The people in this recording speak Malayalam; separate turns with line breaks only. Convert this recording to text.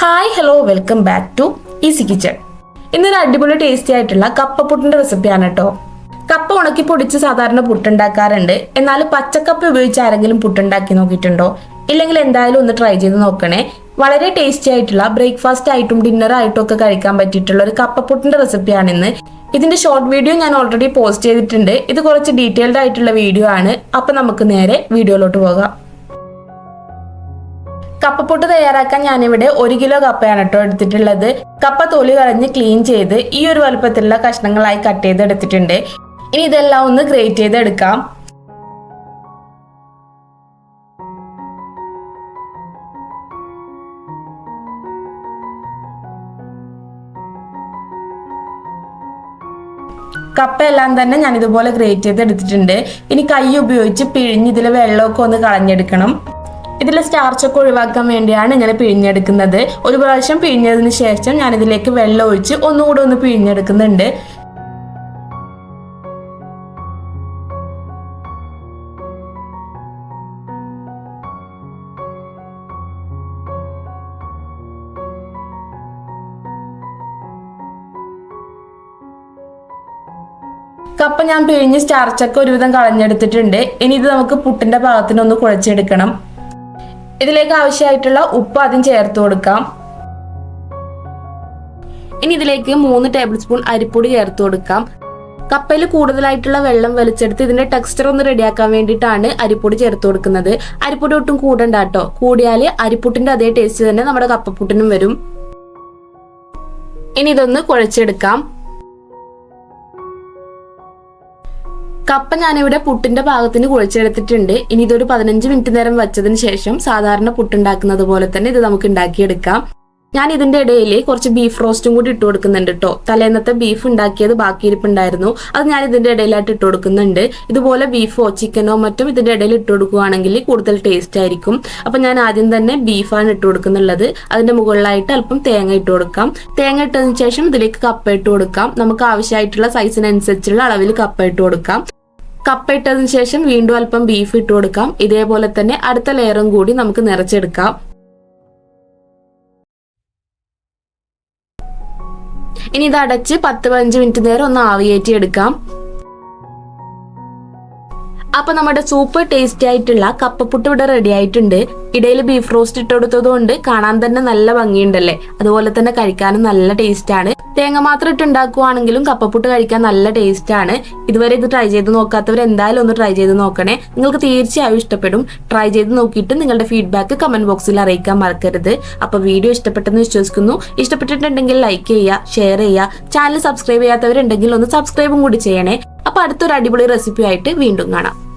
Hi hello welcome back to easy kitchen ഇന്നൊരു അടിപൊളി ടേസ്റ്റി ആയിട്ടുള്ള കപ്പ പുട്ടിന്റെ റെസിപ്പിയാണ് കേട്ടോ കപ്പ ഉണക്കി പൊടിച്ച് സാധാരണ പുട്ടുണ്ടാക്കാറുണ്ട്. എന്നാൽ പച്ചക്കപ്പ ഉപയോഗിച്ച് ആരെങ്കിലും പുട്ടുണ്ടാക്കി നോക്കിയിട്ടുണ്ടോ? ഇല്ലെങ്കിൽ എന്തായാലും ഒന്ന് ട്രൈ ചെയ്ത് നോക്കണേ. വളരെ ടേസ്റ്റി ആയിട്ടുള്ള ബ്രേക്ക്ഫാസ്റ്റ് ആയിട്ടും ഡിന്നർ ആയിട്ടും ഒക്കെ കഴിക്കാൻ പറ്റിയിട്ടുള്ള ഒരു കപ്പപ്പുട്ടിന്റെ റെസിപ്പിയാണ് ഇന്ന്. ഇതിന്റെ ഷോർട്ട് വീഡിയോ ഞാൻ ഓൾറെഡി പോസ്റ്റ് ചെയ്തിട്ടുണ്ട്. ഇത് കുറച്ച് ഡീറ്റെയിൽഡ് ആയിട്ടുള്ള വീഡിയോ ആണ്. അപ്പൊ നമുക്ക് നേരെ വീഡിയോയിലോട്ട് പോകാം. കപ്പപ്പൊട്ട് തയ്യാറാക്കാൻ ഞാനിവിടെ ഒരു കിലോ കപ്പയാണ് കേട്ടോ എടുത്തിട്ടുള്ളത്. കപ്പ തൊലി കളഞ്ഞ് ക്ലീൻ ചെയ്ത് ഈ ഒരു വലുപ്പത്തിലുള്ള കഷ്ണങ്ങളായി കട്ട് ചെയ്ത് എടുത്തിട്ടുണ്ട്. ഇനി ഇതെല്ലാം ഒന്ന് ഗ്രേറ്റ് ചെയ്തെടുക്കാം കപ്പയെല്ലാം തന്നെ ഞാൻ ഇതുപോലെ ഗ്രേറ്റ് ചെയ്ത് എടുത്തിട്ടുണ്ട്. ഇനി കൈ ഉപയോഗിച്ച് പിഴിഞ്ഞ് ഇതിൽ വെള്ളമൊക്കെ ഒന്ന് കളഞ്ഞെടുക്കണം. ഇതിലെ സ്റ്റാർച്ചൊക്കെ ഒഴിവാക്കാൻ വേണ്ടിയാണ് ഇങ്ങനെ പിഴിഞ്ഞെടുക്കുന്നത്. ഒരു പ്രാവശ്യം പിഴിഞ്ഞതിന് ശേഷം ഞാൻ ഇതിലേക്ക് വെള്ളം ഒഴിച്ച് ഒന്നുകൂടെ ഒന്ന് പിഴിഞ്ഞെടുക്കുന്നുണ്ട്. കപ്പ ഞാൻ പിഴിഞ്ഞ് സ്റ്റാർച്ചൊക്കെ ഒരുവിധം കളഞ്ഞെടുത്തിട്ടുണ്ട്. ഇനി ഇത് നമുക്ക് പുട്ടിന്റെ പാകത്തിനൊന്ന് കുഴച്ചെടുക്കണം. ഇതിലേക്ക് ആവശ്യമായിട്ടുള്ള ഉപ്പ് ആദ്യം ചേർത്ത് കൊടുക്കാം. ഇനി ഇതിലേക്ക് മൂന്ന് ടേബിൾ സ്പൂൺ അരിപ്പൊടി ചേർത്ത് കൊടുക്കാം. കപ്പയിൽ കൂടുതലായിട്ടുള്ള വെള്ളം വലിച്ചെടുത്ത് ഇതിന്റെ ടെക്സ്ചർ ഒന്ന് റെഡിയാക്കാൻ വേണ്ടിയിട്ടാണ് അരിപ്പൊടി ചേർത്ത് കൊടുക്കുന്നത്. അരിപ്പൊടി ഒട്ടും കൂടണ്ട കേട്ടോ. കൂടിയാൽ അരിപ്പുട്ടിന്റെ അതേ ടേസ്റ്റ് തന്നെ നമ്മുടെ കപ്പപ്പുട്ടിനും വരും. ഇനി ഇതൊന്ന് കുഴച്ചെടുക്കാം. കപ്പ ഞാനിവിടെ പുട്ടിന്റെ ഭാഗത്തിന് കുഴച്ചെടുത്തിട്ടുണ്ട്. ഇനി ഇതൊരു പതിനഞ്ച് മിനിറ്റ് നേരം വെച്ചതിന് ശേഷം സാധാരണ പുട്ടുണ്ടാക്കുന്നത് പോലെ തന്നെ ഇത് നമുക്ക് ഉണ്ടാക്കിയെടുക്കാം. ഞാൻ ഇതിന്റെ ഇടയിൽ കുറച്ച് ബീഫ് റോസ്റ്റും കൂടി ഇട്ട് കൊടുക്കുന്നുണ്ട് കേട്ടോ തലേന്നത്തെ ബീഫ് ഉണ്ടാക്കിയത് ബാക്കിയിരിപ്പുണ്ടായിരുന്നു അത് ഞാൻ ഇതിന്റെ ഇടയിലായിട്ട് ഇട്ട് കൊടുക്കുന്നുണ്ട്. ഇതുപോലെ ബീഫോ ചിക്കനോ മറ്റും ഇതിന്റെ ഇടയിൽ ഇട്ട് കൊടുക്കുകയാണെങ്കിൽ കൂടുതൽ ടേസ്റ്റ് ആയിരിക്കും. അപ്പൊ ഞാൻ ആദ്യം തന്നെ ബീഫാണ് ഇട്ട് കൊടുക്കുന്നുള്ളത്. അതിന്റെ മുകളിലായിട്ട് അല്പം തേങ്ങ ഇട്ട് കൊടുക്കാം. തേങ്ങ ഇട്ടതിന് ശേഷം ഇതിലേക്ക് കപ്പ ഇട്ട് കൊടുക്കാം. നമുക്ക് ആവശ്യമായിട്ടുള്ള സൈസിനനുസരിച്ചുള്ള അളവിൽ കപ്പ ഇട്ട് കൊടുക്കാം. കപ്പ ഇട്ടതിന് ശേഷം വീണ്ടും അല്പം ബീഫ് ഇട്ട് കൊടുക്കാം. ഇതേപോലെ തന്നെ അടുത്ത ലെയറും കൂടി നമുക്ക് നിറച്ചെടുക്കാം. ഇനി ഇത് അടച്ച് പത്ത് പതിനഞ്ച് മിനിറ്റ് നേരം ഒന്ന് ആവിയേറ്റി എടുക്കാം. അപ്പൊ നമ്മുടെ സൂപ്പർ ടേസ്റ്റി ആയിട്ടുള്ള കപ്പപ്പുട്ട് ഇവിടെ റെഡി ആയിട്ടുണ്ട്. ഇടയിൽ ബീഫ് റോസ്റ്റ് ഇട്ട് കൊടുത്തത് കൊണ്ട് കാണാൻ തന്നെ നല്ല ഭംഗിയുണ്ടല്ലേ? അതുപോലെ തന്നെ കഴിക്കാനും നല്ല ടേസ്റ്റ് ആണ്. തേങ്ങ മാത്രം ഇട്ടുണ്ടാക്കുവാണെങ്കിലും കപ്പപ്പുട്ട് കഴിക്കാൻ നല്ല ടേസ്റ്റ് ആണ്. ഇതുവരെ ഇത് ട്രൈ ചെയ്ത് നോക്കാത്തവർ എന്തായാലും ഒന്ന് ട്രൈ ചെയ്ത് നോക്കണേ. നിങ്ങൾക്ക് തീർച്ചയായും ഇഷ്ടപ്പെടും. ട്രൈ ചെയ്ത് നോക്കിയിട്ട് നിങ്ങളുടെ ഫീഡ്ബാക്ക് കമന്റ് ബോക്സിൽ അറിയിക്കാൻ മറക്കരുത്. അപ്പൊ വീഡിയോ ഇഷ്ടപ്പെട്ടെന്ന് വിശ്വസിക്കുന്നു. ഇഷ്ടപ്പെട്ടിട്ടുണ്ടെങ്കിൽ ലൈക്ക് ചെയ്യുക ഷെയർ ചെയ്യുക. ചാനൽ സബ്സ്ക്രൈബ് ചെയ്യാത്തവരുണ്ടെങ്കിൽ ഒന്ന് സബ്സ്ക്രൈബും കൂടി ചെയ്യണേ. അപ്പൊ അടുത്തൊരു അടിപൊളി റെസിപ്പി ആയിട്ട് വീണ്ടും കാണാം.